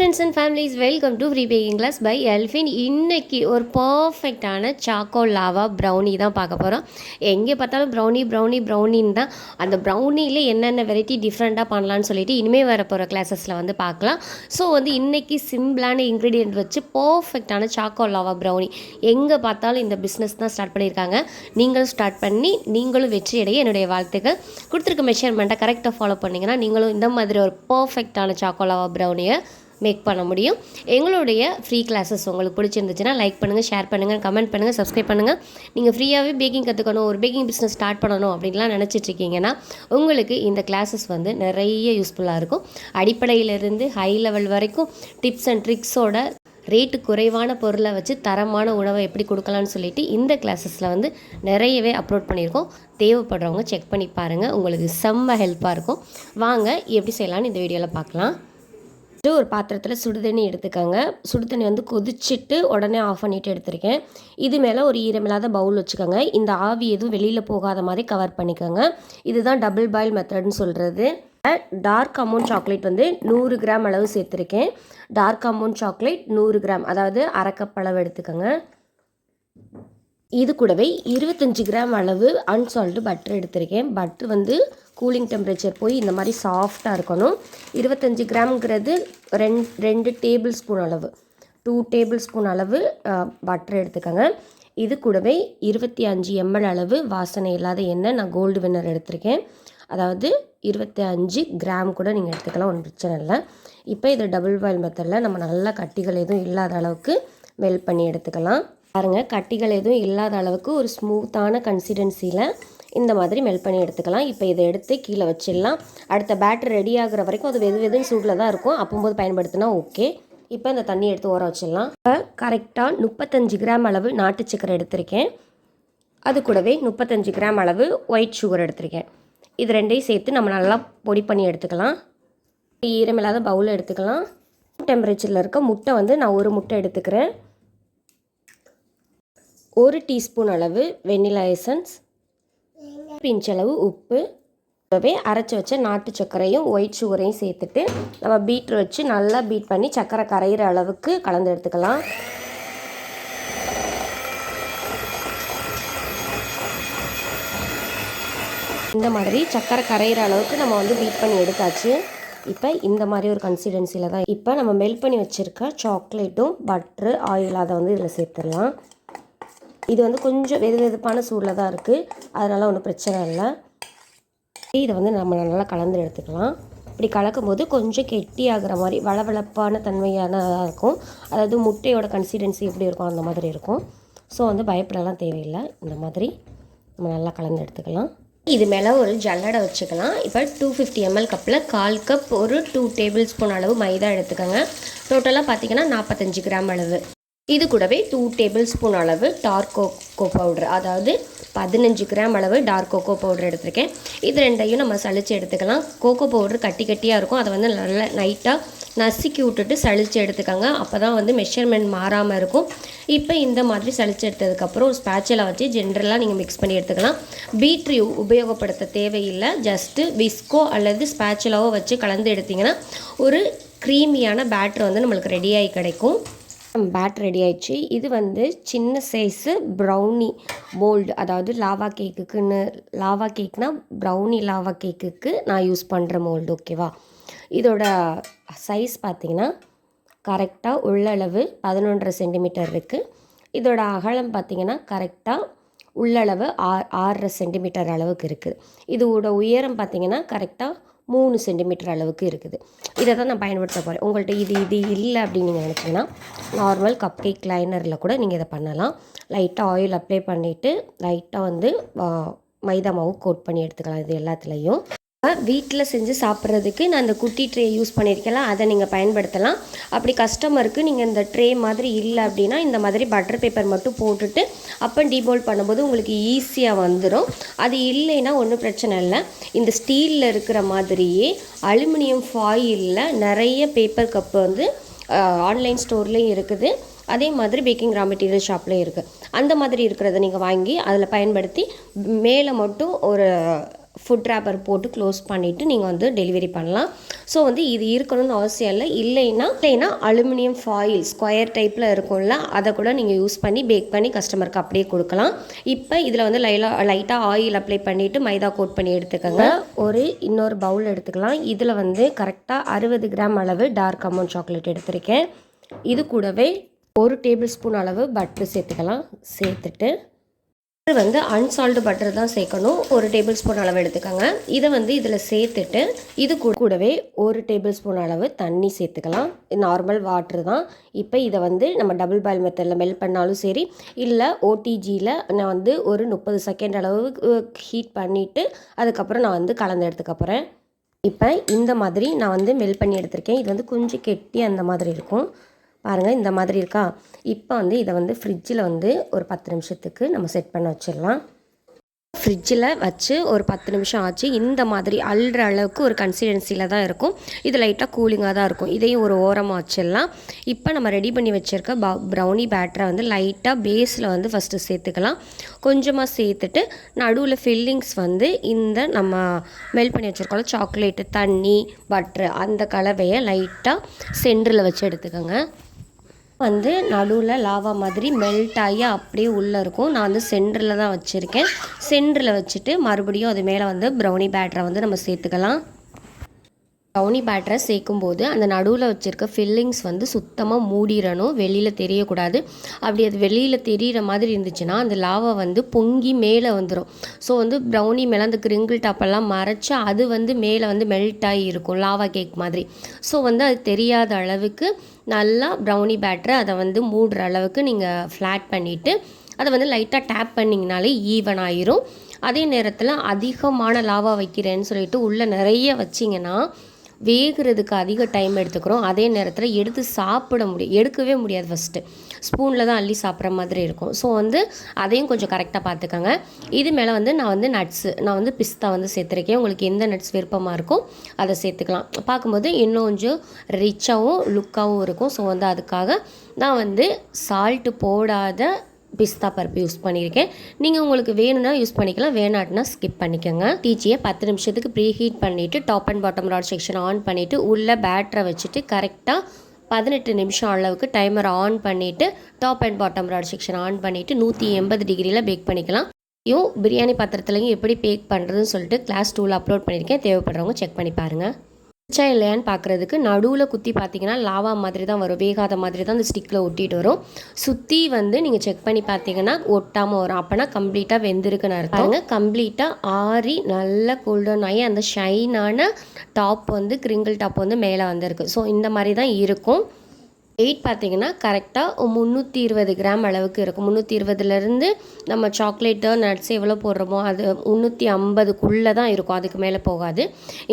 Friends and families welcome to free baking class by Elfin இன்னைக்கு ஒரு பர்ஃபெக்டான choco lava brownie தான் பார்க்க போகிறோம் எங்கே பார்த்தாலும் ப்ரௌனி ப்ரௌனி ப்ரௌனின்னு தான். அந்த ப்ரௌனியில் என்னென்ன வெரைட்டி டிஃப்ரெண்ட்டாக பண்ணலான்னு சொல்லிட்டு இனிமேல் வர போகிற கிளாஸஸில் வந்து பார்க்கலாம். ஸோ வந்து இன்றைக்கி சிம்பிளான இன்க்ரீடியன்ட் வச்சு பர்ஃபெக்டான சாக்கோ லாவா ப்ரௌனி எங்கே பார்த்தாலும் இந்த பிஸ்னஸ் தான் ஸ்டார்ட் பண்ணியிருக்காங்க. நீங்களும் ஸ்டார்ட் பண்ணி நீங்களும் வெற்றி அடைய என்னுடைய வாழ்த்துக்கள். கொடுத்துருக்க மெஷர்மெண்ட்டை கரெக்டாக ஃபாலோ பண்ணிங்கன்னா நீங்களும் இந்த மாதிரி ஒரு பர்ஃபெக்டான சாக்கோ லாவா ப்ரௌனியை மேக் பண்ண முடியும். எங்களுடைய ஃப்ரீ கிளாஸஸ் உங்களுக்கு பிடிச்சிருந்துச்சுன்னா லைக் பண்ணுங்கள் ஷேர் பண்ணுங்கள் கமெண்ட் பண்ணுங்கள் சப்ஸ்கிரைப் பண்ணுங்கள் நீங்கள் ஃப்ரீயாகவே பேக்கிங் கற்றுக்கணும் ஒரு பேக்கிங் பிஸ்னஸ் ஸ்டார்ட் பண்ணணும் அப்படின்லாம் நினச்சிட்ருக்கீங்கன்னா உங்களுக்கு இந்த கிளாஸஸ் வந்து நிறைய யூஸ்ஃபுல்லாக இருக்கும். அடிப்படையிலிருந்து ஹை லெவல் வரைக்கும் டிப்ஸ் அண்ட் ட்ரிக்ஸோட ரேட்டு குறைவான பொருளை வச்சு தரமான உணவை எப்படி கொடுக்கலான்னு சொல்லிட்டு இந்த கிளாஸஸில் வந்து நிறையவே அப்லோட் பண்ணியிருக்கோம். தேவைப்படுறவங்க செக் பண்ணி பாருங்கள் உங்களுக்கு செம்ம ஹெல்ப்பாக இருக்கும். வாங்க எப்படி செய்யலாம்னு இந்த வீடியோவில் பார்க்கலாம். ஒரு பாத்திரத்தில் சுடுதண்ணி எடுத்துக்கோங்க. சுடுதண்ணி வந்து கொதிச்சிட்டு உடனே ஆஃப் பண்ணிவிட்டு எடுத்திருக்கேன். இது மேலே ஒரு ஈரமில்லாத பவுல் வச்சுக்கோங்க. இந்த ஆவி எதுவும் வெளியில் போகாத மாதிரி கவர் பண்ணிக்கோங்க. இதுதான் டபுள் பாயில் மெத்தட்னு சொல்கிறது டார்க் அமௌண்ட் சாக்லேட் வந்து நூறு கிராம் அளவு சேர்த்துருக்கேன். டார்க் அமௌண்ட் சாக்லேட் நூறு கிராம் அதாவது அரை அளவு எடுத்துக்கோங்க. இது கூடவே இருபத்தஞ்சி கிராம் அளவு அன்சால்ட்டு பட்டர் எடுத்திருக்கேன். பட்டர் வந்து கூலிங் டெம்பரேச்சர் போய் இந்த மாதிரி சாஃப்டாக இருக்கணும். இருபத்தஞ்சி கிராம்ங்கிறது ரெண்டு ரெண்டு டேபிள் ஸ்பூன் அளவு. டூ டேபிள் ஸ்பூன் அளவு பட்டர் எடுத்துக்கோங்க. இது கூடவே இருபத்தி அஞ்சு எம்எல் அளவு வாசனை இல்லாத எண்ணெய் நான் கோல்டு வின்னர் எடுத்திருக்கேன். அதாவது இருபத்தி அஞ்சு கிராம் கூட நீங்கள் எடுத்துக்கலாம் ஒன்றும் பிரச்சனை இல்லை. இப்போ இதை டபுள் பாயில் மெத்தடில் நம்ம நல்லா கட்டிகள் எதுவும் இல்லாத அளவுக்கு மெல்ட் பண்ணி எடுத்துக்கலாம். பாருங்கள் கட்டிகள் எதுவும் இல்லாத அளவுக்கு ஒரு ஸ்மூத்தான கன்சிடென்சியில் இந்த மாதிரி மெல்ட் பண்ணி எடுத்துக்கலாம். இப்போ இதை எடுத்து கீழே வச்சிடலாம். அடுத்த பேட்டர் ரெடி ஆகிற வரைக்கும் அது வெது வெதுன்னு சூட்டில் தான் இருக்கும். அப்போம்போது பயன்படுத்தினா ஓகே இப்போ இந்த தண்ணி எடுத்து ஊற வச்சிடலாம். இப்போ கரெக்டாக முப்பத்தஞ்சு கிராம் அளவு நாட்டு சக்கரை எடுத்திருக்கேன். அது கூடவே முப்பத்தஞ்சு கிராம் அளவு ஒயிட் சுகர் எடுத்திருக்கேன். இது ரெண்டையும் சேர்த்து நம்ம நல்லா பொடி பண்ணி எடுத்துக்கலாம். ஈரமில்லாத பவுல் எடுத்துக்கலாம். டெம்பரேச்சரில் இருக்க முட்டை வந்து நான் ஒரு முட்டை எடுத்துக்கிறேன். ஒரு டீஸ்பூன் அளவு வெண்ணிலா எசன்ஸ் பிஞ்ச் அளவு உப்பு கூடவே அரைச்சி வச்ச நாட்டு சர்க்கரையும் ஒயிட் சுகரையும் சேர்த்துட்டு நம்ம பீட்ரு வச்சு நல்லா பீட் பண்ணி சர்க்கரை கரையிற அளவுக்கு கலந்து எடுத்துக்கலாம். இந்த மாதிரி சர்க்கரை கரையிற அளவுக்கு நம்ம வந்து பீட் பண்ணி எடுத்தாச்சு. இப்போ இந்த மாதிரி ஒரு கன்சிஸ்டன்சியில் தான் இப்போ நம்ம மெல்ட் பண்ணி வச்சுருக்க சாக்லேட்டும் பட்ரு ஆயில் அதை வந்து இதில் சேர்த்துடலாம். இது வந்து கொஞ்சம் வெது வெதுப்பான சூடில் தான் இருக்குது அதனால் ஒன்றும் பிரச்சனை இல்லை. இதை வந்து நம்ம நல்லா கலந்து எடுத்துக்கலாம். இப்படி கலக்கும் போது கொஞ்சம் கெட்டி ஆகிற மாதிரி வளவளப்பான தன்மையானதாக இருக்கும். அதாவது முட்டையோட கன்சிஸ்டன்சி எப்படி இருக்கும் அந்த மாதிரி இருக்கும். ஸோ வந்து பயப்படலாம் தேவையில்லை. இந்த மாதிரி நம்ம நல்லா கலந்து எடுத்துக்கலாம். இது மேலே ஒரு ஜல்லடை வச்சுக்கலாம். இப்போ டூ ஃபிஃப்டி எம்எல் கப்பில் கால் கப் ஒரு டூ டேபிள் ஸ்பூன் அளவு மைதா எடுத்துக்கோங்க. டோட்டலாக பார்த்தீங்கன்னா நாற்பத்தஞ்சு கிராம் அளவு. இது கூடவே டூ டேபிள் ஸ்பூன் அளவு டார்க் கோகோ பவுடர் அதாவது பதினஞ்சு கிராம் அளவு டார்க் கோகோ பவுடர் எடுத்திருக்கேன். இது ரெண்டையும் நம்ம சளிச்சு எடுத்துக்கலாம். கோகோ பவுடர் கட்டி கட்டியாக இருக்கும். அதை வந்து நல்லா நைட்டாக நசுக்கி விட்டுட்டு சளிச்சு எடுத்துக்கோங்க. அப்போ தான் வந்து மெஷர்மெண்ட் மாறாமல் இருக்கும். இப்போ இந்த மாதிரி சளிச்சு எடுத்ததுக்கப்புறம் ஒரு ஸ்பேச்சலை வச்சு ஜென்ரலாக நீங்கள் மிக்ஸ் பண்ணி எடுத்துக்கலாம். பீட்ரி உபயோகப்படுத்த தேவையில்லை. ஜஸ்ட்டு விஸ்கோ அல்லது ஸ்பேச்சலாவோ வச்சு கலந்து எடுத்திங்கன்னா ஒரு க்ரீமியான பேட்ரு வந்து நம்மளுக்கு ரெடியாகி கிடைக்கும். பேட் ரெடி ஆயிடுச்சு. இது வந்து சின்ன சைஸு ப்ரௌனி மோல்டு அதாவது லாவா கேக்குக்குன்னு லாவா கேக்னால் ப்ரௌனி லாவா கேக்குக்கு நான் யூஸ் பண்ணுற மோல்டு ஓகேவா இதோட சைஸ் பார்த்திங்கன்னா கரெக்டாக உள்ளளவு பதினொன்றரை சென்டிமீட்டர் இருக்குது இதோட அகலம் பார்த்திங்கன்னா கரெக்டாக உள்ளளவு ஆ ஆறரை சென்டிமீட்டர் அளவுக்கு இருக்குது இதோட உயரம் பார்த்திங்கன்னா கரெக்டாக மூணு சென்டிமீட்டர் அளவுக்கு இருக்குது. இதை தான் நான் பயன்படுத்த போகிறேன் உங்கள்கிட்ட இது இது இல்லை அப்படின்னு நீங்கள் நினச்சிங்கன்னா நார்மல் கப் கேக் லைனரில் கூட நீங்கள் இதை பண்ணலாம். லைட்டாக ஆயில் அப்ளை பண்ணிவிட்டு லைட்டாக வந்து மைதா மாவு கோட் பண்ணி எடுத்துக்கலாம். இது எல்லாத்துலேயும். வீட்டில் செஞ்சு சாப்பிட்றதுக்கு நான் இந்த குட்டி ட்ரே யூஸ் பண்ணியிருக்கேன் அதை நீங்கள் பயன்படுத்தலாம். அப்படி கஸ்டமருக்கு நீங்கள் இந்த ட்ரே மாதிரி இல்லை அப்படின்னா இந்த மாதிரி பட்டர் பேப்பர் மட்டும் போட்டுட்டு அப்போ டீபோல் பண்ணும்போது உங்களுக்கு ஈஸியாக வந்துடும் அது இல்லைன்னா ஒன்றும் பிரச்சனை இல்லை. இந்த ஸ்டீலில் இருக்கிற மாதிரியே அலுமினியம் ஃபாயிலில் நிறைய பேப்பர் கப்பு வந்து ஆன்லைன் ஸ்டோர்லேயும் இருக்குது. அதே மாதிரி பேக்கிங் ரா மெட்டீரியல் ஷாப்லேயும் இருக்குது அந்த மாதிரி இருக்கிறத நீங்கள் வாங்கி அதில் பயன்படுத்தி மேலே மட்டும் ஒரு ஃபுட் ரேப்பர் போட்டு க்ளோஸ் பண்ணிவிட்டு நீங்கள் வந்து டெலிவரி பண்ணலாம். ஸோ வந்து இது இருக்கணும்னு அவசியம் இல்லை. இல்லைன்னா இல்லைன்னா அலுமினியம் ஃபாயில் ஸ்கொயர் டைப்பில் இருக்கும்ல அதை கூட நீங்கள் யூஸ் பண்ணி பேக் பண்ணி கஸ்டமருக்கு அப்படியே கொடுக்கலாம். இப்போ இதில் வந்து லைலா லைட்டாக ஆயில் அப்ளை பண்ணிவிட்டு மைதா கோட் பண்ணி எடுத்துக்கோங்க. ஒரு இன்னொரு பவுல் எடுத்துக்கலாம். இதில் வந்து கரெக்டாக அறுபது கிராம் அளவு டார்க் அமௌண்ட் சாக்லேட் எடுத்திருக்கேன். இது கூடவே ஒரு டேபிள் ஸ்பூன் அளவு பட்டர் சேர்த்துக்கலாம். சேர்த்துட்டு வந்து அன்சால்டு பட்டர் தான் சேர்க்கணும். ஒரு டேபிள் ஸ்பூன் அளவு எடுத்துக்கோங்க. இதை வந்து இதில் சேர்த்துட்டு இது கூடவே ஒரு டேபிள் ஸ்பூன் அளவு தண்ணி சேர்த்துக்கலாம். நார்மல் வாட்ரு தான். இப்போ இதை வந்து நம்ம டபுள் பாயில் மெத்தடில் மெல்ட் பண்ணாலும் சரி இல்லை ஓடிஜியில் நான் வந்து ஒரு முப்பது செகண்ட் அளவு ஹீட் பண்ணிவிட்டு அதுக்கப்புறம் நான் வந்து கலந்து எடுத்துக்க போகிறேன் இப்போ இந்த மாதிரி நான் வந்து மெல்ட் பண்ணி எடுத்திருக்கேன். இது வந்து கொஞ்சம் கெட்டி அந்த மாதிரி இருக்கும். பாருங்கள் இந்த மாதிரி இருக்கா? இப்போ வந்து இதை வந்து ஃப்ரிட்ஜில் வந்து ஒரு பத்து நிமிஷத்துக்கு நம்ம செட் பண்ண வச்சிடலாம். ஃப்ரிட்ஜில் வச்சு ஒரு பத்து நிமிஷம் ஆச்சு. இந்த மாதிரி அள்ளுற அளவுக்கு ஒரு கன்சிஸ்டன்சியில் தான் இருக்கும். இது லைட்டாக கூலிங்காக தான் இருக்கும். இதையும் ஒரு ஓரமாக வச்சிடலாம். இப்போ நம்ம ரெடி பண்ணி வச்சுருக்க ப ப்ரௌனி பேட்டரை வந்து லைட்டாக பேஸில் வந்து ஃபஸ்ட்டு சேர்த்துக்கலாம். கொஞ்சமாக சேர்த்துட்டு நடுவில் ஃபில்லிங்ஸ் வந்து இந்த நம்ம மெல்ட் பண்ணி வச்சுருக்கோம்ல சாக்லேட்டு தண்ணி பட்ரு அந்த கலவையை லைட்டாக சென்டரில் வச்சு எடுத்துக்கோங்க. வந்து நடுவில் லாவா மாதிரி மெல்ட் ஆகி அப்படியே உள்ளே இருக்கும். நான் வந்து சென்டரில் தான் வச்சுருக்கேன். சென்டரில் வச்சுட்டு மறுபடியும் அது மேலே வந்து ப்ரௌனி பேட்டரை வந்து நம்ம சேர்த்துக்கலாம். ப்ரௌனி பேட்டரை சேர்க்கும்போது அந்த நடுவில் வச்சுருக்க ஃபில்லிங்ஸ் வந்து சுத்தமாக மூடிடணும் வெளியில் தெரியக்கூடாது. அப்படி அது வெளியில் தெரிகிற மாதிரி இருந்துச்சுன்னா அந்த லாவை வந்து பொங்கி மேலே வந்துடும் ஸோ வந்து ப்ரௌனி மேலே அந்த கிரிங்கிள் டாப்பெல்லாம் மறைச்சி அது வந்து மேலே வந்து மெல்ட் ஆகி இருக்கும் லாவா கேக் மாதிரி. ஸோ வந்து அது தெரியாத அளவுக்கு நல்லா ப்ரௌனி பேட்டரை அதை வந்து மூடுற அளவுக்கு நீங்கள் ஃப்ளாட் பண்ணிவிட்டு அதை வந்து லைட்டாக டேப் பண்ணிங்கனாலே ஈவன் ஆயிரும். அதே நேரத்தில் அதிகமான லாவா வைக்கிறேன்னு சொல்லிட்டு உள்ளே நிறைய வச்சிங்கன்னா வேகிறதுக்கு அதிக டைம் எடுத்துக்கிறோம். அதே நேரத்தில் எடுத்து சாப்பிட முடியும் எடுக்கவே முடியாது ஃபஸ்ட்டு ஸ்பூனில் தான் அள்ளி சாப்பிட்ற மாதிரி இருக்கும். ஸோ வந்து அதையும் கொஞ்சம் கரெக்டாக பார்த்துக்கோங்க. இது மேலே வந்து நான் வந்து நட்ஸு நான் வந்து பிஸ்தா வந்து சேர்த்துருக்கேன். உங்களுக்கு எந்த நட்ஸ் விருப்பமாக இருக்கோ அதை சேர்த்துக்கலாம். பார்க்கும்போது இன்னும் கொஞ்சம் ரிச்சாகவும் லுக்காகவும் இருக்கும். ஸோ வந்து அதுக்காக நான் வந்து சால்ட்டு போடாத பிஸ்தா பருப்பு யூஸ் பண்ணியிருக்கேன். நீங்கள் உங்களுக்கு வேணும்னா யூஸ் பண்ணிக்கலாம் வேணாட்டினா ஸ்கிப் பண்ணிக்கோங்க. டீச்சியை பத்து நிமிஷத்துக்கு ப்ரீ ஹீட் பண்ணிவிட்டு top and bottom rod section on பண்ணிவிட்டு உள்ளே பேட்டரை வச்சுட்டு கரெக்டாக பதினெட்டு நிமிஷம் அளவுக்கு டைமர் ஆன் பண்ணிவிட்டு top and bottom rod section on பண்ணிவிட்டு நூற்றி எண்பது டிகிரியில் பேக் பண்ணிக்கலாம். இதையும் பிரியாணி பாத்திரத்துலையும் எப்படி பேக் பண்ணுறதுன்னு சொல்லிட்டு கிளாஸ் டூவில் அப்லோட் பண்ணியிருக்கேன். தேவைப்படுறவங்க செக் பண்ணி பாருங்கள் வச்சா இல்லையான்னு பார்க்குறதுக்கு நடுவில் குத்தி பார்த்தீங்கன்னா லாவா மாதிரி தான் வரும். வேகாத மாதிரி தான் அந்த ஸ்டிக்கில் ஒட்டிட்டு வரும். சுற்றி வந்து நீங்கள் செக் பண்ணி பார்த்தீங்கன்னா ஒட்டாமல் வரும். அப்போனா கம்ப்ளீட்டாக வெந்திருக்குன்னு அர்த்தம். கம்ப்ளீட்டாக ஆறி நல்லா கோல்டன் ஆகி அந்த ஷைனான டாப் வந்து கிரிங்கிள் டாப் வந்து மேலே வந்திருக்கு. ஸோ இந்த மாதிரி தான் இருக்கும். வெயிட் பார்த்தீங்கன்னா கரெக்டாக முந்நூற்றி இருபது கிராம் அளவுக்கு இருக்கும். முந்நூற்றி இருபதுலேருந்து நம்ம சாக்லேட்டு நட்ஸ் எவ்வளோ போடுறோமோ அது முந்நூற்றி ஐம்பதுக்குள்ளே தான் இருக்கும். அதுக்கு மேலே போகாது.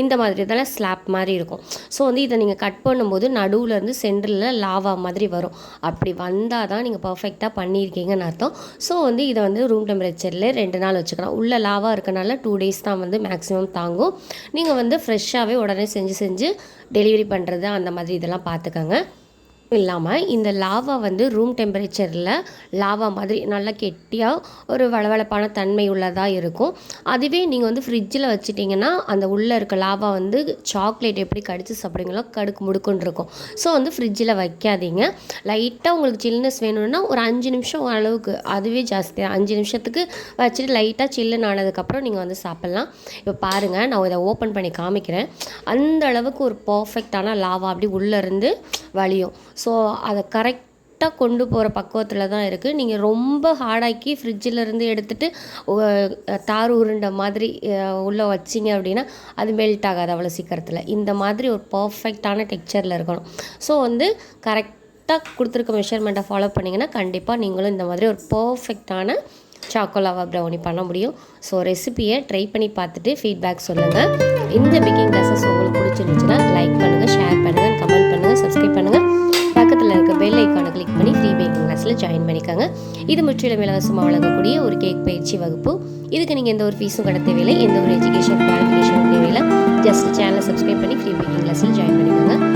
இந்த மாதிரி இதெல்லாம் ஸ்லாப் மாதிரி இருக்கும். ஸோ வந்து இதை நீங்கள் கட் பண்ணும்போது நடுவில் இருந்து சென்டரில் லாவா மாதிரி வரும். அப்படி வந்தால் தான் நீங்கள் பர்ஃபெக்டாக பண்ணியிருக்கீங்கன்னு அர்த்தம். ஸோ வந்து இதை வந்து ரூம் டெம்பரேச்சரில் ரெண்டு நாள் வச்சுக்கலாம். உள்ள லாவா இருக்கனால டூ டேஸ் தான் வந்து மேக்ஸிமம் தாங்கும். நீங்கள் வந்து ஃப்ரெஷ்ஷாகவே உடனே செஞ்சு செஞ்சு டெலிவரி பண்ணுறது அந்த மாதிரி இதெல்லாம் பார்த்துக்கோங்க. இல்லாமல் இந்த லாவா வந்து ரூம் டெம்பரேச்சரில் லாவா மாதிரி நல்லா கெட்டியாக ஒரு வளவளப்பான தன்மை உள்ளதாக இருக்கும். அதுவே நீங்கள் வந்து ஃப்ரிட்ஜில் வச்சுட்டிங்கன்னா அந்த உள்ளே இருக்க லாவா வந்து சாக்லேட் எப்படி கடிச்சு சாப்பிடுங்களோ கடுக்கு முடுக்குன்னு இருக்கும். ஸோ வந்து ஃப்ரிட்ஜில் வைக்காதீங்க. லைட்டாக உங்களுக்கு சில்னஸ் வேணும்னா ஒரு அஞ்சு நிமிஷம் அளவுக்கு அதுவே ஜாஸ்தி அஞ்சு நிமிஷத்துக்கு வச்சுட்டு லைட்டாக சில்லுன்னு ஆனதுக்கப்புறம் நீங்கள் வந்து சாப்பிட்லாம். இப்போ பாருங்கள் நான் இதை ஓப்பன் பண்ணி காமிக்கிறேன். அந்த அளவுக்கு ஒரு பர்ஃபெக்டான லாவா அப்படி உள்ளேருந்து வழியும். ஸோ அதை கரெக்டாக கொண்டு போகிற பக்குவத்தில் தான் இருக்குது நீங்கள் ரொம்ப ஹார்டாக்கி ஃப்ரிட்ஜில் இருந்து எடுத்துகிட்டு தார் உருண்டை மாதிரி உள்ளே வச்சிங்க அப்படின்னா அது மெல்ட் ஆகாது அவ்வளோ சீக்கிரத்தில். இந்த மாதிரி ஒரு பர்ஃபெக்டான டெக்ஸ்சரில் இருக்கணும். ஸோ வந்து கரெக்டாக கொடுத்துருக்க மெஷர்மெண்ட்டை ஃபாலோ பண்ணிங்கன்னா கண்டிப்பாக நீங்களும் இந்த மாதிரி ஒரு பர்ஃபெக்டான சாக்கோலாவா ப்ரௌனி பண்ண முடியும். ஸோ ரெசிபியை ட்ரை பண்ணி பார்த்துட்டு ஃபீட்பேக் சொல்லுங்கள் இந்த பேக்கிங் கிளாஸஸ் உங்களுக்கு பிடிச்சிருந்துச்சுன்னா லைக் பண்ணுங்கள் ஷேர் பண்ணுங்கள் கமெண்ட் பண்ணுங்கள் சப்ஸ்கிரைப் பண்ணுங்கள் பக்கத்தில் இருக்க பெல் ஐக்கானை கிளிக் பண்ணி ஃப்ரீ பேக்கிங் கிளாஸில் ஜாயின் பண்ணிக்கோங்க. இது முற்றிலும் இலவசமாக வழங்கக்கூடிய ஒரு கேக் பயிற்சி வகுப்பு. இதுக்கு நீங்கள் எந்த ஒரு ஃபீஸும் கட்ட தேவையில்லை. எந்த ஒரு எஜுகேஷன் குவாலிஃபிகேஷனும் தேவையில்லை. ஜஸ்ட் சேனலை சப்ஸ்கிரைப் பண்ணி ஃப்ரீ பேக்கிங் கிளாஸில் ஜாயின் பண்ணிக்கோங்க.